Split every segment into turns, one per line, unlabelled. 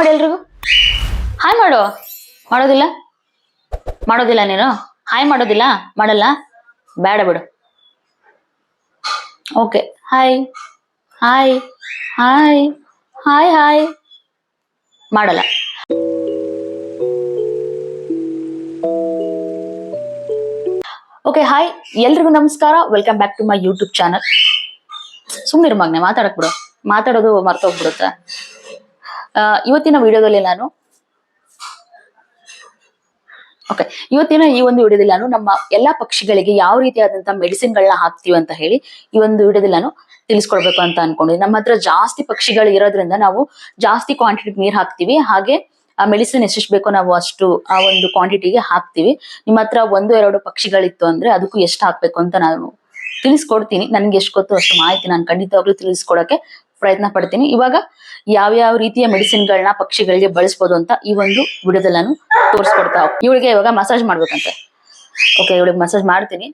ಮಾಡಿ ಎಲ್ರಿಗೂ. ಹಾಯ್ ಮಾಡು. ಮಾಡೋದಿಲ್ಲ? ಮಾಡೋದಿಲ್ಲ ನೀನು? ಹಾಯ್ ಮಾಡೋದಿಲ್ಲ? ಮಾಡಲ್ಲ? ಬೇಡ ಬಿಡು. Okay. Hi. Hi. Hi. Hi hi. ಮಾಡಲ್ಲ. Okay, hi. ಎಲ್ರಿಗೂ ನಮಸ್ಕಾರ. Welcome back to my YouTube channel ಸುಮ್ಮನೆ ಮಗ್ನೆ, ಮಾತಾಡಕ್ ಬಿಡು. ಮಾತಾಡೋದು ಮರ್ತೋಗ್ಬಿಡುತ್ತೆ. ಇವತ್ತಿನ ವಿಡಿಯೋದಲ್ಲಿ ನಾನು ಓಕೆ ಇವತ್ತಿನ ಈ ಒಂದು ವಿಡಿಯೋದಲ್ಲಿ ನಾನು ನಮ್ಮ ಎಲ್ಲಾ ಪಕ್ಷಿಗಳಿಗೆ ಯಾವ ರೀತಿಯಾದಂತಹ ಮೆಡಿಸಿನ್ಗಳನ್ನ ಹಾಕ್ತೀವಿ ಅಂತ ಹೇಳಿ ಈ ಒಂದು ವಿಡಿಯೋದಲ್ಲಿ ನಾನು ತಿಳಿಸ್ಕೊಡ್ಬೇಕು ಅಂತ ಅನ್ಕೊಂಡಿದ್ದೀನಿ ನಮ್ಮ ಹತ್ರ ಜಾಸ್ತಿ ಪಕ್ಷಿಗಳು ಇರೋದ್ರಿಂದ ನಾವು ಜಾಸ್ತಿ ಕ್ವಾಂಟಿಟಿ ನೀರ್ ಹಾಕ್ತಿವಿ. ಹಾಗೆ ಆ ಮೆಡಿಸಿನ್ ಎಷ್ಟೆಷ್ಟು ಬೇಕೋ ನಾವು ಅಷ್ಟು ಆ ಒಂದು ಕ್ವಾಂಟಿಟಿಗೆ ಹಾಕ್ತಿವಿ. ನಿಮ್ಮ ಹತ್ರ ಒಂದು ಎರಡು ಪಕ್ಷಿಗಳಿತ್ತು ಅಂದ್ರೆ ಅದಕ್ಕೂ ಎಷ್ಟು ಹಾಕ್ಬೇಕು ಅಂತ ನಾನು ತಿಳಿಸ್ಕೊಡ್ತೀನಿ. ನನ್ಗೆ ಎಷ್ಟು ಗೊತ್ತು ಅಷ್ಟು ಮಾಹಿತಿ ನಾನು ಖಂಡಿತವಾಗ್ಲೂ ತಿಳಿಸ್ಕೊಡಕ್ಕೆ ಪ್ರಯತ್ನ ಪಡ್ತೀನಿ. ಇವಾಗ ಯಾವ್ಯಾವ ರೀತಿಯ ಮೆಡಿಸಿನ್ಗಳನ್ನ ಪಕ್ಷಿಗಳಿಗೆ ಬಳಸ್ಬೋದು ಅಂತ ಈ ಒಂದು ವಿಡಿಯೋದಲ್ಲಿ ನಾನು ತೋರಿಸ್ಕೊಡ್ತಾ. ಇವಳಿಗೆ ಇವಾಗ ಮಸಾಜ್ ಮಾಡ್ಬೇಕಂತೆ. ಓಕೆ ಇವಳಿಗೆ ಮಸಾಜ್ ಮಾಡ್ತೀನಿ.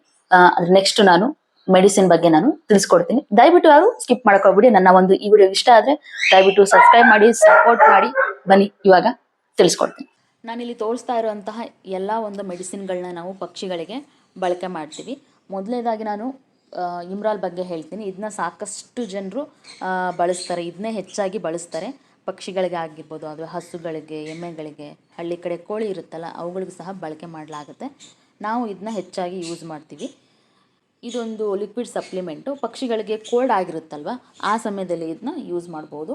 ನೆಕ್ಸ್ಟ್ ನಾನು ಮೆಡಿಸಿನ್ ಬಗ್ಗೆ ನಾನು ತಿಳಿಸ್ಕೊಡ್ತೀನಿ. ದಯವಿಟ್ಟು ಯಾರು ಸ್ಕಿಪ್ ಮಾಡ್ಕೋಬಿಡಿ ನನ್ನ ಒಂದು ಈ ವಿಡಿಯೋ ಇಷ್ಟ ಆದ್ರೆ ದಯವಿಟ್ಟು ಸಬ್ಸ್ಕ್ರೈಬ್ ಮಾಡಿ ಸಪೋರ್ಟ್ ಮಾಡಿ, ಬನ್ನಿ ಇವಾಗ ತಿಳಿಸ್ಕೊಡ್ತೀನಿ. ನಾನಿಲ್ಲಿ ತೋರಿಸ್ತಾ ಇರುವಂತಹ ಎಲ್ಲ ಒಂದು ಮೆಡಿಸಿನ್ಗಳನ್ನ ನಾವು ಪಕ್ಷಿಗಳಿಗೆ ಬಳಕೆ ಮಾಡ್ತೀವಿ. ಮೊದಲನೇದಾಗಿ ನಾನು ಇಮ್ರಾಲ್ ಬಗ್ಗೆ ಹೇಳ್ತೀನಿ. ಇದನ್ನ ಸಾಕಷ್ಟು ಜನರು ಬಳಸ್ತಾರೆ. ಇದನ್ನೇ ಹೆಚ್ಚಾಗಿ ಬಳಸ್ತಾರೆ. ಪಕ್ಷಿಗಳಿಗೆ ಆಗಿರ್ಬೋದು ಅದು ಹಸುಗಳಿಗೆ, ಎಮ್ಮೆಗಳಿಗೆ, ಹಳ್ಳಿ ಕಡೆ ಕೋಳಿ ಇರುತ್ತಲ್ಲ, ಅವುಗಳಿಗೂ ಸಹ ಬಳಕೆ ಮಾಡಲಾಗುತ್ತೆ. ನಾವು ಇದನ್ನ ಹೆಚ್ಚಾಗಿ ಯೂಸ್ ಮಾಡ್ತೀವಿ. ಇದೊಂದು ಲಿಕ್ವಿಡ್ ಸಪ್ಲಿಮೆಂಟು ಪಕ್ಷಿಗಳಿಗೆ ಕೋಲ್ಡ್ ಆಗಿರುತ್ತಲ್ವ, ಆ ಸಮಯದಲ್ಲಿ ಇದನ್ನ ಯೂಸ್ ಮಾಡ್ಬೋದು.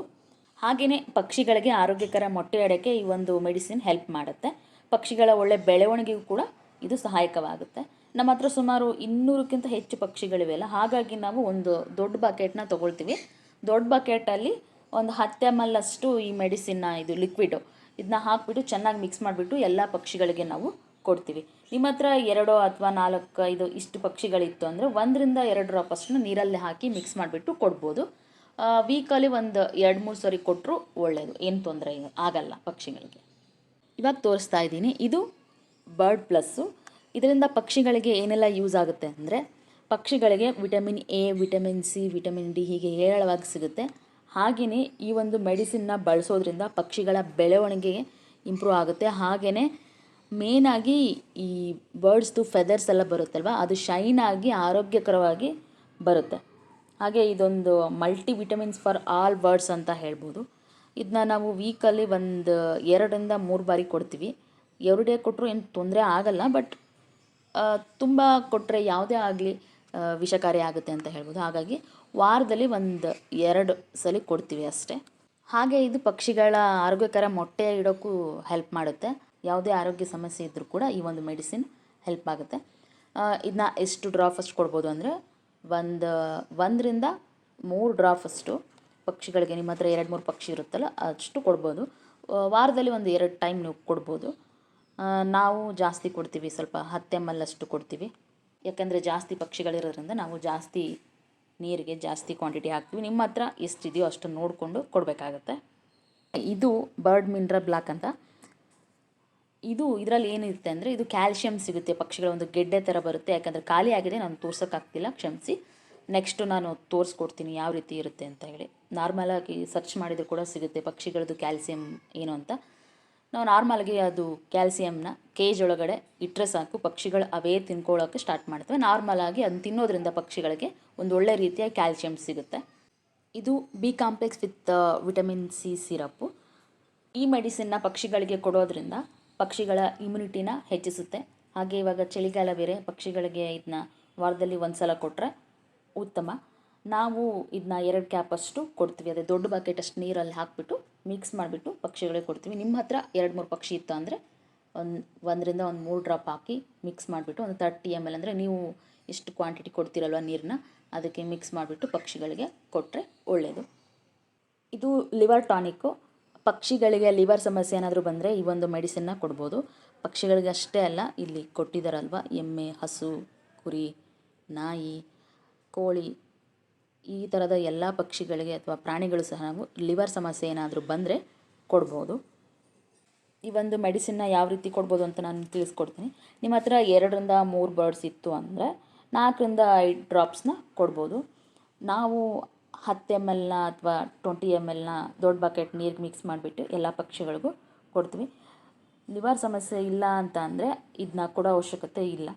ಹಾಗೆಯೇ ಪಕ್ಷಿಗಳಿಗೆ ಆರೋಗ್ಯಕರ ಮೊಟ್ಟೆ ಈ ಒಂದು ಮೆಡಿಸಿನ್ ಹೆಲ್ಪ್ ಮಾಡುತ್ತೆ. ಪಕ್ಷಿಗಳ ಒಳ್ಳೆ ಬೆಳವಣಿಗೆಗೂ ಕೂಡ ಇದು ಸಹಾಯಕವಾಗುತ್ತೆ. ನಮ್ಮ ಹತ್ರ ಸುಮಾರು ಇನ್ನೂರಕ್ಕಿಂತ ಹೆಚ್ಚು ಪಕ್ಷಿಗಳಿವೆ ಅಲ್ಲ? ಹಾಗಾಗಿ ನಾವು ಒಂದು ದೊಡ್ಡ ಬಕೆಟ್ನ ತೊಗೊಳ್ತೀವಿ. ದೊಡ್ಡ ಬಕೆಟಲ್ಲಿ ಒಂದು ಹತ್ತು ಎಂ ಎಲ್ ಅಷ್ಟು ಈ ಮೆಡಿಸಿನ್ನ ಇದು ಲಿಕ್ವಿಡು ಇದನ್ನ ಹಾಕ್ಬಿಟ್ಟು ಚೆನ್ನಾಗಿ ಮಿಕ್ಸ್ ಮಾಡಿಬಿಟ್ಟು ಎಲ್ಲ ಪಕ್ಷಿಗಳಿಗೆ ನಾವು ಕೊಡ್ತೀವಿ. ನಿಮ್ಮ ಹತ್ರ ಎರಡು ಅಥವಾ ನಾಲ್ಕು, ಐದು ಇಷ್ಟು ಪಕ್ಷಿಗಳಿತ್ತು ಅಂದರೆ ಒಂದರಿಂದ ಎರಡು ಡ್ರಾಪ್ ಅಷ್ಟನ್ನು ನೀರಲ್ಲಿ ಹಾಕಿ ಮಿಕ್ಸ್ ಮಾಡಿಬಿಟ್ಟು ಕೊಡ್ಬೋದು. ವೀಕಲ್ಲಿ ಒಂದು ಎರಡು, ಮೂರು ಸರಿ ಕೊಟ್ಟರು ಒಳ್ಳೆಯದು ಏನು ತೊಂದರೆ ಆಗಲ್ಲ ಪಕ್ಷಿಗಳಿಗೆ. ಇವಾಗ ತೋರಿಸ್ತಾ ಇದ್ದೀನಿ. ಇದು ಬರ್ಡ್ ಪ್ಲಸ್ಸು ಇದರಿಂದ ಪಕ್ಷಿಗಳಿಗೆ ಏನೆಲ್ಲ ಯೂಸ್ ಆಗುತ್ತೆ ಅಂದರೆ ಪಕ್ಷಿಗಳಿಗೆ vitamin A vitamin C vitamin D ಹೀಗೆ ಹೇರಳವಾಗಿ ಸಿಗುತ್ತೆ. ಹಾಗೆಯೇ ಈ ಒಂದು ಮೆಡಿಸಿನ್ನ ಬಳಸೋದ್ರಿಂದ ಪಕ್ಷಿಗಳ ಬೆಳವಣಿಗೆ ಇಂಪ್ರೂವ್ ಆಗುತ್ತೆ. ಹಾಗೆಯೇ ಮೇನಾಗಿ ಈ ಬರ್ಡ್ಸ್ದು ಫೆದರ್ಸ್ ಎಲ್ಲ ಬರುತ್ತಲ್ವ, ಅದು ಶೈನ್ ಆಗಿ ಆರೋಗ್ಯಕರವಾಗಿ ಬರುತ್ತೆ. ಹಾಗೆ ಇದೊಂದು multi vitamins for all birds ಅಂತ ಹೇಳ್ಬೋದು. ಇದನ್ನ ನಾವು ವೀಕಲ್ಲಿ ಒಂದು, ಎರಡರಿಂದ ಮೂರು ಬಾರಿ ಕೊಡ್ತೀವಿ. ಎರಡೇ ಕೊಟ್ಟರು ಏನು ತೊಂದರೆ ಆಗಲ್ಲ ಬಟ್ ತುಂಬ ಕೊಟ್ಟರೆ ಯಾವುದೇ ಆಗಲಿ ವಿಷಕಾರಿ ಆಗುತ್ತೆ ಅಂತ ಹೇಳ್ಬೋದು. ಹಾಗಾಗಿ ವಾರದಲ್ಲಿ ಒಂದು ಎರಡು ಸಲ ಕೊಡ್ತೀವಿ ಅಷ್ಟೇ. ಹಾಗೆ ಇದು ಪಕ್ಷಿಗಳ ಆರೋಗ್ಯಕರ ಮೊಟ್ಟೆ ಇಡೋಕ್ಕೂ ಹೆಲ್ಪ್ ಮಾಡುತ್ತೆ. ಯಾವುದೇ ಆರೋಗ್ಯ ಸಮಸ್ಯೆ ಇದ್ದರೂ ಕೂಡ ಈ ಒಂದು ಮೆಡಿಸಿನ್ ಹೆಲ್ಪ್ ಆಗುತ್ತೆ. ಇದನ್ನ ಎಷ್ಟು ಡ್ರಾಪ್ ಅಷ್ಟು ಕೊಡ್ಬೋದು ಅಂದರೆ ಒಂದು, ಒಂದರಿಂದ ಮೂರು ಡ್ರಾಪ್ ಅಷ್ಟು ಪಕ್ಷಿಗಳಿಗೆ. ನಿಮ್ಮ ಹತ್ರ ಎರಡು, ಮೂರು ಪಕ್ಷಿ ಇರುತ್ತಲ್ಲ, ಅಷ್ಟು ಕೊಡ್ಬೋದು. ವಾರದಲ್ಲಿ ಒಂದು ಎರಡು ಟೈಮ್ ನೀವು ಕೊಡ್ಬೋದು. ನಾವು ಜಾಸ್ತಿ ಕೊಡ್ತೀವಿ, ಸ್ವಲ್ಪ ಹತ್ತೆಮ್ಮಲ್ಲಷ್ಟು ಕೊಡ್ತೀವಿ. ಯಾಕಂದರೆ ಜಾಸ್ತಿ ಪಕ್ಷಿಗಳಿರೋದ್ರಿಂದ ನಾವು ಜಾಸ್ತಿ ನೀರಿಗೆ ಜಾಸ್ತಿ ಕ್ವಾಂಟಿಟಿ ಹಾಕ್ತೀವಿ. ನಿಮ್ಮ ಹತ್ರ ಎಷ್ಟಿದೆಯೋ ಅಷ್ಟು ನೋಡಿಕೊಂಡು ಕೊಡಬೇಕಾಗತ್ತೆ. ಇದು ಬರ್ಡ್ ಮಿನ್ರಲ್ ಬ್ಲಾಕ್ ಅಂತ. ಇದು ಇದರಲ್ಲಿ ಏನಿರುತ್ತೆ ಅಂದರೆ, ಇದು ಕ್ಯಾಲ್ಶಿಯಂ ಸಿಗುತ್ತೆ. ಪಕ್ಷಿಗಳ ಒಂದು ಗೆಡ್ಡೆ ಥರ ಬರುತ್ತೆ. ಯಾಕಂದರೆ ಖಾಲಿ ಆಗಿದೆ, ನಾನು ತೋರ್ಸೋಕ್ಕಾಗ್ತಿಲ್ಲ ಕ್ಷಮಿಸಿ. ನೆಕ್ಸ್ಟು ನಾನು ತೋರಿಸ್ಕೊಡ್ತೀನಿ, ಯಾವ ರೀತಿ ಇರುತ್ತೆ ಅಂತ ಹೇಳಿ. ನಾರ್ಮಲಾಗಿ ಸರ್ಚ್ ಮಾಡಿದರೂ ಕೂಡ ಸಿಗುತ್ತೆ, ಪಕ್ಷಿಗಳದ್ದು ಕ್ಯಾಲ್ಸಿಯಂ ಏನು ಅಂತ. ನಾವು ನಾರ್ಮಲ್ಗೆ ಅದು ಕ್ಯಾಲ್ಸಿಯಂನ ಕೇಜ್ ಒಳಗಡೆ ಇಟ್ಟರೆ ಸಾಕು, ಪಕ್ಷಿಗಳು ಅವೇ ತಿನ್ಕೊಳ್ಳೋಕ್ಕೆ ಸ್ಟಾರ್ಟ್ ಮಾಡ್ತವೆ. ನಾರ್ಮಲಾಗಿ ಅದನ್ನು ತಿನ್ನೋದ್ರಿಂದ ಪಕ್ಷಿಗಳಿಗೆ ಒಂದು ಒಳ್ಳೆ ರೀತಿಯ ಕ್ಯಾಲ್ಸಿಯಂ ಸಿಗುತ್ತೆ. ಇದು B complex with vitamin C syrup. ಈ ಮೆಡಿಸಿನ್ನ ಪಕ್ಷಿಗಳಿಗೆ ಕೊಡೋದ್ರಿಂದ ಪಕ್ಷಿಗಳ ಇಮ್ಯುನಿಟಿನ ಹೆಚ್ಚಿಸುತ್ತೆ. ಹಾಗೆ ಇವಾಗ ಚಳಿಗಾಲ ಬೇರೆ, ಪಕ್ಷಿಗಳಿಗೆ ಇದನ್ನ ವಾರದಲ್ಲಿ ಒಂದು ಸಲ ಕೊಟ್ಟರೆ ಉತ್ತಮ. ನಾವು ಇದನ್ನ ಎರಡು ಕ್ಯಾಪಷ್ಟು ಕೊಡ್ತೀವಿ. ಅದೇ ದೊಡ್ಡ ಬಕೆಟ್ ಅಷ್ಟು ನೀರಲ್ಲಿ ಹಾಕಿಬಿಟ್ಟು ಮಿಕ್ಸ್ ಮಾಡಿಬಿಟ್ಟು ಪಕ್ಷಿಗಳಿಗೆ ಕೊಡ್ತೀವಿ. ನಿಮ್ಮ ಹತ್ರ ಎರಡು ಮೂರು ಪಕ್ಷಿ ಇತ್ತು ಅಂದರೆ ಒಂದು ಒಂದರಿಂದ ಒಂದು ಮೂರು ಡ್ರಾಪ್ ಹಾಕಿ ಮಿಕ್ಸ್ ಮಾಡಿಬಿಟ್ಟು ಒಂದು ತರ್ಟಿ ಎಂ ಎಲ್ ಅಂದರೆ ನೀವು ಎಷ್ಟು ಕ್ವಾಂಟಿಟಿ ಕೊಡ್ತೀರಲ್ವ ನೀರನ್ನ ಅದಕ್ಕೆ ಮಿಕ್ಸ್ ಮಾಡಿಬಿಟ್ಟು ಪಕ್ಷಿಗಳಿಗೆ ಕೊಟ್ಟರೆ ಒಳ್ಳೆಯದು ಇದು ಲಿವರ್ ಟಾನಿಕ್ಕು. ಪಕ್ಷಿಗಳಿಗೆ ಲಿವರ್ ಸಮಸ್ಯೆ ಏನಾದರೂ ಬಂದರೆ ಈ ಒಂದು ಮೆಡಿಸಿನ್ನ ಕೊಡ್ಬೋದು. ಪಕ್ಷಿಗಳಿಗೆ ಅಷ್ಟೇ ಅಲ್ಲ, ಇಲ್ಲಿ ಕೊಟ್ಟಿದ್ದಾರಲ್ವ ಎಮ್ಮೆ, ಹಸು, ಕುರಿ, ನಾಯಿ, ಕೋಳಿ ಈ ಥರದ ಎಲ್ಲ ಪಕ್ಷಿಗಳಿಗೆ ಅಥವಾ ಪ್ರಾಣಿಗಳು ಸಹ ನಾವು ಲಿವರ್ ಸಮಸ್ಯೆ ಏನಾದರೂ ಬಂದರೆ ಕೊಡ್ಬೋದು. ಈ ಒಂದು ಮೆಡಿಸಿನ್ನ ಯಾವ ರೀತಿ ಕೊಡ್ಬೋದು ಅಂತ ನಾನು ತಿಳಿಸ್ಕೊಡ್ತೀನಿ. ನಿಮ್ಮ ಹತ್ರ ಎರಡರಿಂದ ಮೂರು ಬರ್ಡ್ಸ್ ಇತ್ತು ಅಂದರೆ ನಾಲ್ಕರಿಂದ ಐದು ಡ್ರಾಪ್ಸ್ನ ಕೊಡ್ಬೋದು. ನಾವು ಹತ್ತು ಎಂ ಎಲ್ನ ಅಥವಾ ಟ್ವೆಂಟಿ ಎಂ ಎಲ್ನ ದೊಡ್ಡ ಬಕೆಟ್ ನೀರಿಗೆ ಮಿಕ್ಸ್ ಮಾಡಿಬಿಟ್ಟು ಎಲ್ಲ ಪಕ್ಷಿಗಳಿಗೂ ಕೊಡ್ತೀವಿ. ಲಿವರ್ ಸಮಸ್ಯೆ ಇಲ್ಲ ಅಂತ ಅಂದರೆ ಇದನ್ನ ಕೊಡೋ ಅವಶ್ಯಕತೆ ಇಲ್ಲ.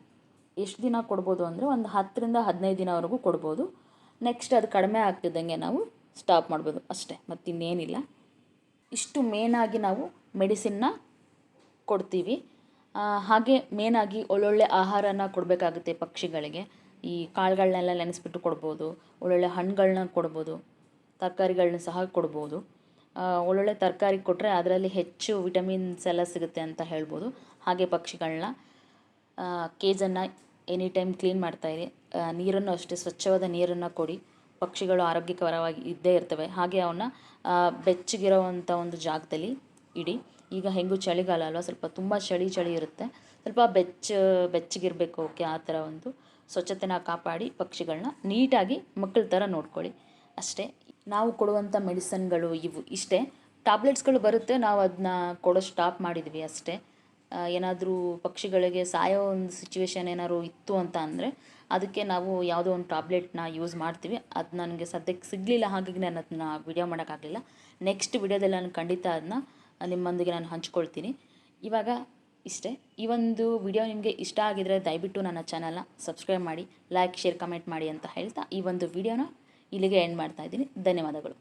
ಎಷ್ಟು ದಿನ ಕೊಡ್ಬೋದು ಅಂದರೆ ಒಂದು ಹತ್ತರಿಂದ ಹದಿನೈದು ದಿನವರೆಗೂ ಕೊಡ್ಬೋದು. ನೆಕ್ಸ್ಟ್ ಅದು ಕಡಿಮೆ ಆಗ್ತಿದ್ದಂಗೆ ನಾವು ಸ್ಟಾಪ್ ಮಾಡ್ಬೋದು. ಅಷ್ಟೇ, ಮತ್ತಿನ್ನೇನಿಲ್ಲ. ಇಷ್ಟು ಮೇನಾಗಿ ನಾವು ಮೆಡಿಸಿನ್ನ ಕೊಡ್ತೀವಿ. ಹಾಗೆ ಮೇನಾಗಿ ಒಳ್ಳೊಳ್ಳೆ ಆಹಾರನ ಕೊಡಬೇಕಾಗುತ್ತೆ ಪಕ್ಷಿಗಳಿಗೆ. ಈ ಕಾಳುಗಳನ್ನೆಲ್ಲ ನೆನೆಸ್ಬಿಟ್ಟು ಕೊಡ್ಬೋದು, ಒಳ್ಳೊಳ್ಳೆ ಹಣ್ಣುಗಳನ್ನ ಕೊಡ್ಬೋದು ತರಕಾರಿಗಳನ್ನ ಸಹ ಕೊಡ್ಬೋದು. ಒಳ್ಳೊಳ್ಳೆ ತರಕಾರಿ ಕೊಟ್ಟರೆ ಅದರಲ್ಲಿ ಹೆಚ್ಚು ವಿಟಮಿನ್ಸ್ ಎಲ್ಲ ಸಿಗುತ್ತೆ ಅಂತ ಹೇಳ್ಬೋದು. ಹಾಗೆ ಪಕ್ಷಿಗಳನ್ನ ಕೇಜನ್ನು ಎನಿ ಟೈಮ್ ಕ್ಲೀನ್ ಮಾಡ್ತಾಯಿರಿ ನೀರನ್ನು ಅಷ್ಟೇ ಸ್ವಚ್ಛವಾದ ನೀರನ್ನು ಕೊಡಿ. ಪಕ್ಷಿಗಳು ಆರೋಗ್ಯಕರವಾಗಿ ಇದ್ದೇ ಇರ್ತವೆ. ಹಾಗೆ ಅವನ್ನ ಬೆಚ್ಚಗಿರೋವಂಥ ಒಂದು ಜಾಗದಲ್ಲಿ ಇಡಿ. ಈಗ ಹೆಂಗೂ ಚಳಿಗಾಲ ಅಲ್ವಾ, ಸ್ವಲ್ಪ ತುಂಬ ಚಳಿ ಚಳಿ ಇರುತ್ತೆ. ಸ್ವಲ್ಪ ಬೆಚ್ಚ, ಬೆಚ್ಚಗಿರಬೇಕು ಓಕೆ, ಆ ಥರ ಒಂದು ಸ್ವಚ್ಛತೆನ ಕಾಪಾಡಿ ಪಕ್ಷಿಗಳನ್ನ ನೀಟಾಗಿ ಮಕ್ಕಳ ಥರ ನೋಡ್ಕೊಳ್ಳಿ. ಅಷ್ಟೇ, ನಾವು ಕೊಡುವಂಥ ಮೆಡಿಸನ್ಗಳು ಇವು ಇಷ್ಟೇ. ಟ್ಯಾಬ್ಲೆಟ್ಸ್ಗಳು ಬರುತ್ತೆ, ನಾವು ಅದನ್ನ ಕೊಡೋ ಸ್ಟಾಪ್ ಮಾಡಿದ್ವಿ ಅಷ್ಟೇ. ಏನಾದರೂ ಪಕ್ಷಿಗಳಿಗೆ ಸಾಯೋ ಒಂದು ಸಿಚುವೇಶನ್ ಏನಾದ್ರು ಇತ್ತು ಅಂತ ಅಂದರೆ ಅದಕ್ಕೆ ನಾವು ಯಾವುದೋ ಒಂದು ಟ್ಯಾಬ್ಲೆಟ್ನ ಯೂಸ್ ಮಾಡ್ತೀವಿ. ಅದು ನನಗೆ ಸದ್ಯಕ್ಕೆ ಸಿಗಲಿಲ್ಲ, ಹಾಗಾಗಿ ನಾನು ಅದನ್ನ ವಿಡಿಯೋ ಮಾಡೋಕ್ಕಾಗಲಿಲ್ಲ ನೆಕ್ಸ್ಟ್ ವಿಡಿಯೋದಲ್ಲಿ ನಾನು ಖಂಡಿತ ಅದನ್ನ ನಿಮ್ಮೊಂದಿಗೆ ನಾನು ಹಂಚ್ಕೊಳ್ತೀನಿ. ಇವಾಗ ಇಷ್ಟೇ. ಈ ಒಂದು ವಿಡಿಯೋ ನಿಮಗೆ ಇಷ್ಟ ಆಗಿದರೆ ದಯವಿಟ್ಟು ನನ್ನ ಚಾನಲ್ನ ಸಬ್ಸ್ಕ್ರೈಬ್ ಮಾಡಿ ಲೈಕ್ ಶೇರ್ ಕಮೆಂಟ್ ಮಾಡಿ ಅಂತ ಹೇಳ್ತಾ ಈ ಒಂದು ವಿಡಿಯೋನ ಇಲ್ಲಿಗೆ ಎಂಡ್ ಮಾಡ್ತಾ ಇದ್ದೀನಿ. ಧನ್ಯವಾದಗಳು.